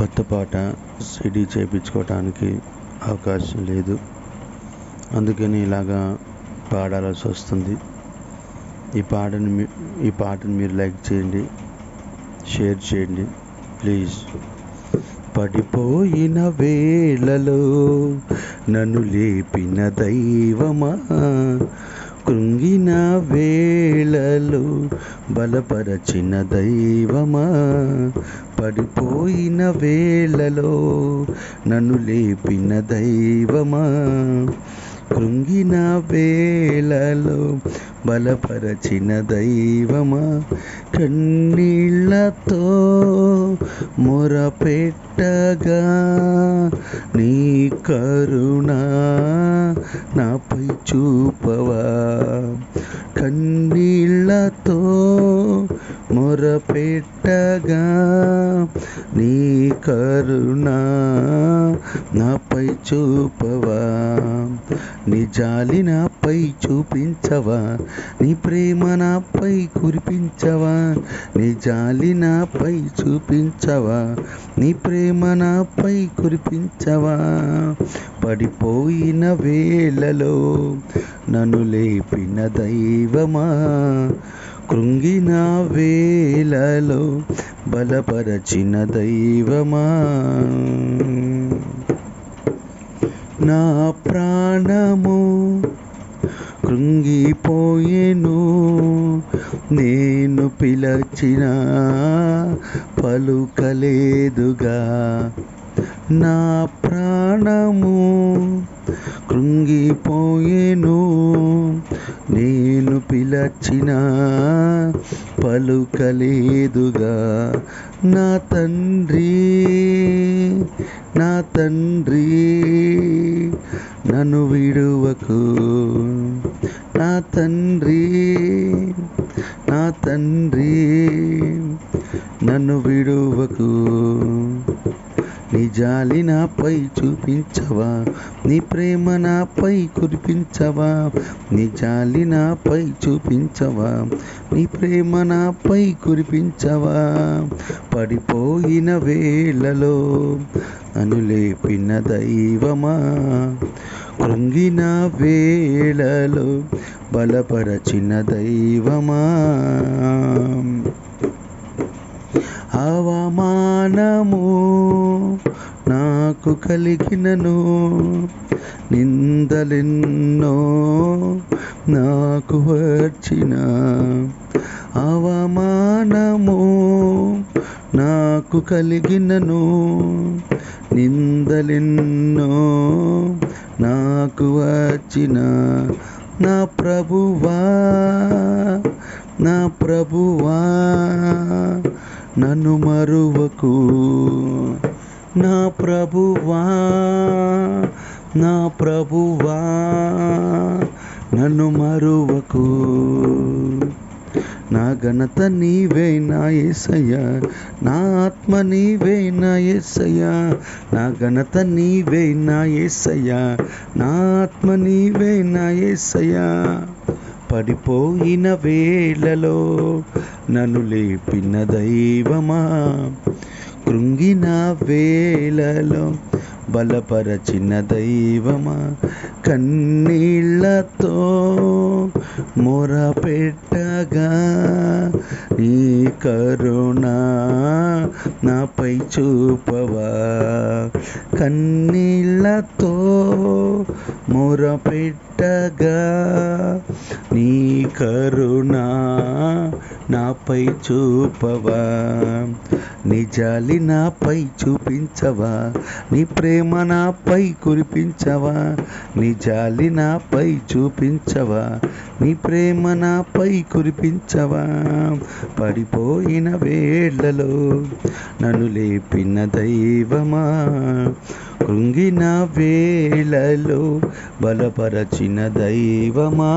కొత్త పాట సిడీ చేయించుకోవటానికి అవకాశం లేదు. అందుకని ఇలాగా పాడాల్సి వస్తుంది. ఈ పాటను మీ ఈ పాటను మీరు లైక్ చేయండి షేర్ చేయండి ప్లీజ్. పడిపోయిన వేళలో నన్ను లేపిన దైవమా? కృంగిన వేళలో బలపరచిన దైవమా? పడిపోయిన వేళలో నన్ను లేపిన దైవమా? కృంగిన వేళలో బలపరచిన దైవమా? కన్నీళ్ళతో మొరపెట్టగా నీ కరుణ నాపై చూపవా? కన్నీళ్ళతో మొరపెట్టగా నీ కరుణ నాపై చూపవా? నీ జాలి నాపై చూపించవా? నీ ప్రేమ నాపై కురిపించవా? నీ జాలి నాపై చూపించవా? నీ ప్రేమ నాపై కురిపించవా? పడిపోయిన వేళలో నన్ను లేపిన దైవమా? కృంగిన వేళలో బలపరచిన దైవమా? నా ప్రాణము కృంగిపోయేను నేను పిలచిన పలుకలేదుగా. నా ప్రాణము కృంగిపోయేను నేను పిలచిన పలుకలేదుగా. నా తండ్రి నా తండ్రి నన్ను విడువకు తండ్రి నా తండ్రి నన్ను విడువకు. నీ జాలి నాపై చూపించవా? నీ ప్రేమ నాపై కురిపించవా? నీ జాలి నాపై చూపించవా? నీ ప్రేమ నాపై కురిపించవా? పడిపోయిన వేళలో అనులేపిన దైవమా? కృంగిన వేళలో బలపరచిన దైవమా? అవమానము నాకు కలిగినను నిందలెన్నో నాకు వచ్చిన. అవమానము నాకు కలిగినను నిందలెన్నో నాకు వచ్చిన. నా ప్రభువా నా ప్రభువా నన్ను మరువకు. నా ప్రభువా నా ప్రభువా నన్ను మరువకు. నా ఘనత నీవే నా యేసయ్య నా ఆత్మ నీవే నా యేసయ్య నా ఘనత నీవే నా నా ఆత్మ నీవే నా పడిపోయిన వేళలో నన్ను లేపిన దైవమా. కృంగిన వేళలో బలపరచిన దైవమా? కన్నీళ్ళతో మొరపెట్టగా నీ కరుణ నాపై చూపవా? కన్నీళ్ళతో మొరపెట్టగా నీ కరుణ నాపై చూపవా? నీ జాలి నాపై చూపించవా? నీ ప్రేమ నాపై కురిపించవా? నీ జాలి నాపై చూపించవా? నీ ప్రేమ నాపై కురిపించవా? పడిపోయిన వేళ్ళలో నన్ను లేపిన దైవమా? కృంగిన వేళలో బలపరచిన దైవమా?